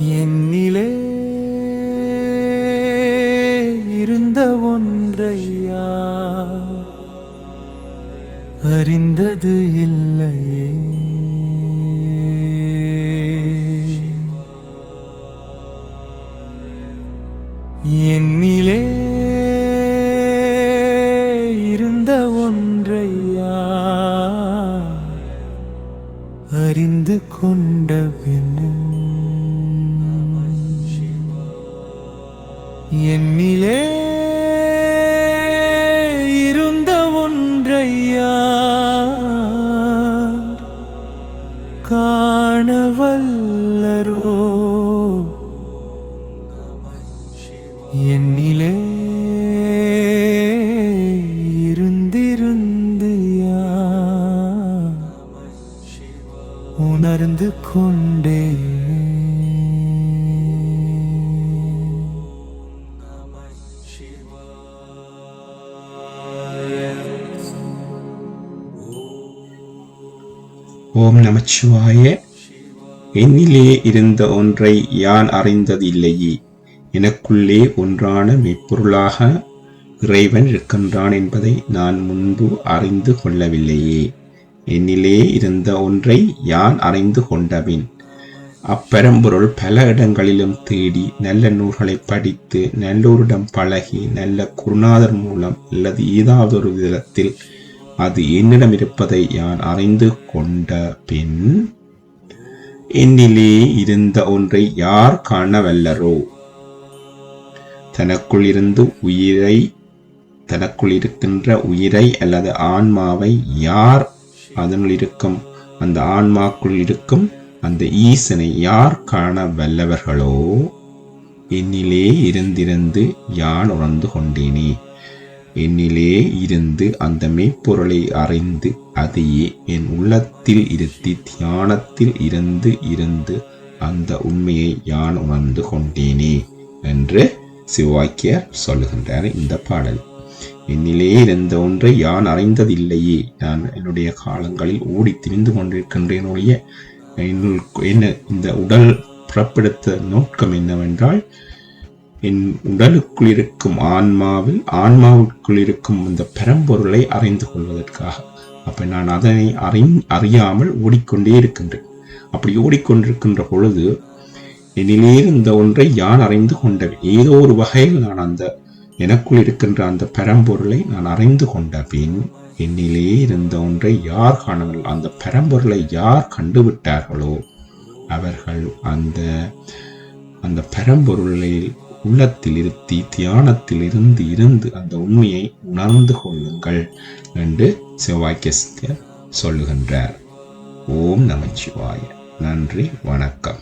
என்னிலே இருந்த ஒன்றையா? அறிந்தது இல்லையே. என்னிலே கொண்ட பின்னும் என்னிலே இருந்த ஒன்றையா காணவல்லரோ என்னிலே உணர்ந்து கொண்டே. ஓம் நமச்சிவாய. என்னிலே இருந்த ஒன்றை யான் அறிந்ததில்லையே. எனக்குள்ளே ஒன்றான மெய்ப்பொருளாக இறைவன் இருக்கின்றான் என்பதை நான் முன்பு அறிந்து கொள்ளவில்லையே. என்னிலே இருந்த ஒன்றை யான் அறிந்து கொண்டபின். அப்பெரம்பொருள் பல இடங்களிலும் தேடி நல்ல நூல்களை படித்து நல்லோரிடம் பழகி நல்ல குருநாதர் மூலம் அல்லது ஏதாவது ஒரு விதத்தில் அது என்னிடம் இருப்பதை யான் அறிந்து கொண்ட பின் என்னிலே இருந்த ஒன்றை யார் காணவல்லரோ? தனக்குள் இருந்து உயிரை தனக்குள் இருக்கின்ற உயிரை அல்லது ஆன்மாவை யார் அதனுள் இருக்கும் அந்த ஆன்மாக்குள் இருக்கும் அந்த ஈசனை யார் காண வல்லவர்களோ? என்னிலே இருந்திருந்து யான் உணர்ந்து கொண்டேனே? என்னிலே இருந்து அந்த மெய்ப்பொருளை அறிந்து அதையே என் உள்ளத்தில் இருத்தி தியானத்தில் இருந்து இருந்து அந்த உண்மையை யான் உணர்ந்து கொண்டேனே? என்று சிவாக்கியர் சொல்லுகின்றார் இந்த பாடல். என்னிலே இருந்த ஒன்றை யான் அறிந்ததில்லையே. நான் என்னுடைய காலங்களில் ஓடி திரிந்து கொண்டிருக்கின்றேன் ஒழிய என்ன இந்த உடல் புறப்படுத்த நோக்கம் என்னவென்றால் என் உடலுக்குள் இருக்கும் ஆன்மாவில் ஆன்மாவுக்குள் இருக்கும் இந்த பெரம்பொருளை அறிந்து கொள்வதற்காக. அப்ப நான் அதனை அறி அறியாமல் ஓடிக்கொண்டே இருக்கின்றேன். அப்படி ஓடிக்கொண்டிருக்கின்ற பொழுது என்னிலே இருந்த ஒன்றை யான் அறிந்து கொண்டேன் ஏதோ ஒரு வகையில் நான் அந்த எனக்குள் இருக்கின்ற அந்த பெரம்பொருளை நான் அறிந்து கொண்ட பின் என்னிலே இருந்த ஒன்றை யார் காணவில்லை? அந்த பெரம்பொருளை யார் கண்டுவிட்டார்களோ அவர்கள் அந்த அந்த பெரம்பொருளில் உள்ளத்தில் இருத்தி தியானத்தில் இருந்து இருந்து அந்த உண்மையை உணர்ந்து கொள்ளுங்கள் என்று செவ்வாய்க்கிய சொல்லுகின்றார். ஓம் நமச்சிவாய. நன்றி வணக்கம்.